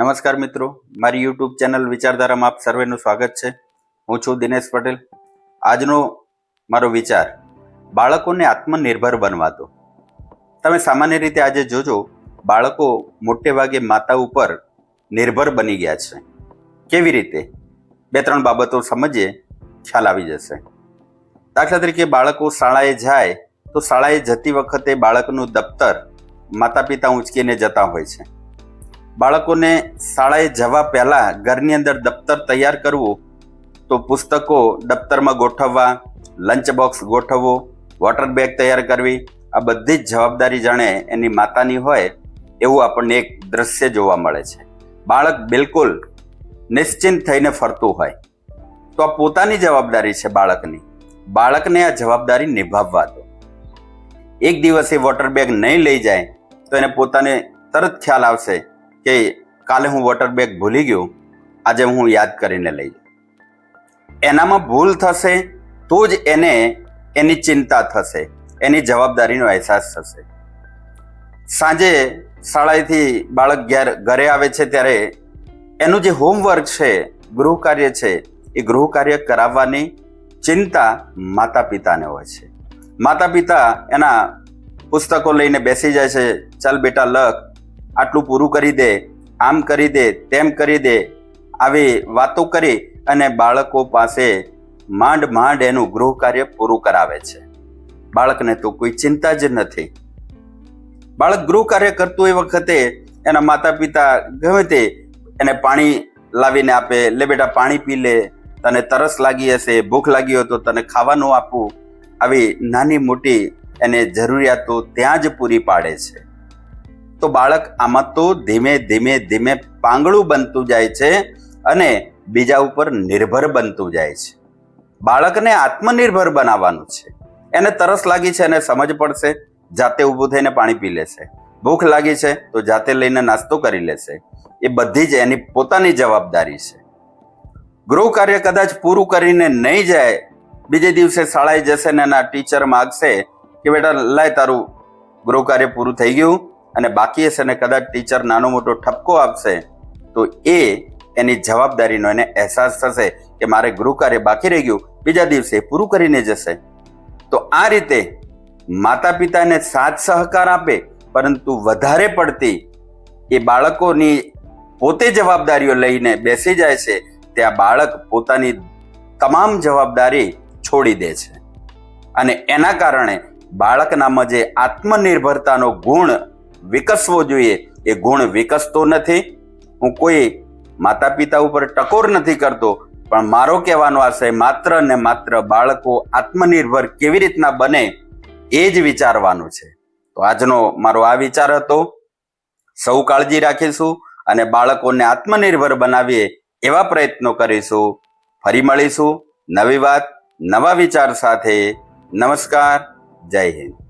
નમસ્કાર મિત્રો, મારી યુટ્યુબ ચેનલ વિચારધારામાં આપ સર્વેનું સ્વાગત છે. હું છું દિનેશ પટેલ. આજનો મારો વિચાર, બાળકોને આત્મનિર્ભર બનવા દો તમે સામાન્ય રીતે આજે જોજો, બાળકો મોટે ભાગે માતા ઉપર નિર્ભર બની ગયા છે. કેવી રીતે? બે ત્રણ બાબતો સમજીએ, ખ્યાલ આવી જશે. દાખલા તરીકે બાળકો શાળાએ જાય તો શાળાએ જતી વખતે બાળકનું દફતર માતા પિતા ઉંચકીને જતા હોય છે. બાળકોને શાળાએ જવા પહેલાં ઘરની અંદર દફતર તૈયાર કરવું, તો પુસ્તકો દફતરમાં ગોઠવવા લંચ બોક્સ ગોઠવવો વોટર બેગ તૈયાર કરવી, આ બધી જ જવાબદારી જાણે એની માતાની હોય એવું આપણને એક દ્રશ્ય જોવા મળે છે. બાળક બિલકુલ નિશ્ચિંત થઈને ફરતું હોય. તો આ પોતાની જવાબદારી છે બાળકની. બાળકને આ જવાબદારી નિભાવવા દો. એક દિવસે વોટર બેગ નહીં લઈ જાય, તો એને પોતાને તરત ખ્યાલ આવશે કે કાલે હું વોટર બેગ ભૂલી ગયો, આજે હું યાદ કરીને લઈ એનામાં ભૂલ થશે તો જ એને એની ચિંતા થશે, એની જવાબદારીનો અહેસાસ થશે. સાંજે શાળાએથી બાળક ઘેર ઘરે આવે છે ત્યારે એનું જે હોમવર્ક છે ગૃહ કાર્ય છે, એ ગૃહ કાર્ય કરાવવાની ચિંતા માતા પિતાને હોય છે. માતા પિતા એના પુસ્તકો લઈને બેસી જાય છે, ચાલ બેટા, લખ. આટલું પૂરું કરી દે, આમ કરી દે, તેમ કરી દે, આવી વાતો કરી અને બાળકો પાસે માંડ માંડ એનું ગૃહ કાર્ય પૂરું કરાવે છે. બાળકને તો કોઈ ચિંતા જ નથી. બાળક ગૃહ કાર્ય કરતું એ વખતે એના માતા પિતા ગમે તે એને પાણી લાવીને આપે, લે બેટા, પાણી પી લે. તને તરસ લાગી હશે, ભૂખ લાગી હોય તો તને ખાવાનું આપવું આવી નાની મોટી એને જરૂરિયાતો ત્યાં જ પૂરી પાડે છે. તો બાળક આમાં તો ધીમે ધીમે ધીમે પાંગળું બનતું જાય છે અને બીજા ઉપર નિર્ભર બનતું જાય છે. બાળકને આત્મનિર્ભર બનાવવાનું છે. એને તરસ લાગી છે એને સમજ પડશે, જાતે ઊભું થઈને પાણી પી લેશે. ભૂખ લાગી છે તો જાતે લઈને નાસ્તો કરી લેશે. એ બધી જ એની પોતાની જવાબદારી છે. ગૃહ કાર્ય કદાચ પૂરું કરીને નહીં જાય, બીજે દિવસે શાળાએ જશે ને એના ટીચર માગશે કે, બેટા, લાય તારું ગૃહ કાર્ય પૂરું થઈ ગયું અને બાકી હશે ને કદાચ ટીચર નાનો મોટો ઠપકો આપશે, તો એ એની જવાબદારીનો એને અહેસાસ થશે કે મારે ગૃહ કાર્ય બાકી રહી ગયું, બીજા દિવસે પૂરું કરીને જશે. તો આ રીતે માતા પિતાને સાથ સહકાર આપે, પરંતુ વધારે પડતી એ બાળકોની પોતે જવાબદારીઓ લઈને બેસી જાય છે ત્યાં બાળક પોતાની તમામ જવાબદારી છોડી દે છે. અને એના કારણે બાળકનામાં જે આત્મનિર્ભરતાનો ગુણ વિકસવો જોઈએ. એ ગુણ વિકસતો નથી. હું કોઈ માતા પિતા ઉપર ટકોર નથી કરતો, પણ મારો કહેવાનો આશય માત્ર ને માત્ર બાળકો આત્મનિર્ભર કેવી રીતના બને એ જ વિચારવાનું છે. તો આજનો મારો આ વિચાર હતો. સૌ કાળજી રાખીશું અને બાળકોને આત્મનિર્ભર બનાવીએ એવા પ્રયત્નો કરીશું. ફરી મળીશું નવી વાત, નવા વિચાર સાથે. નમસ્કાર. જય હિન્દ.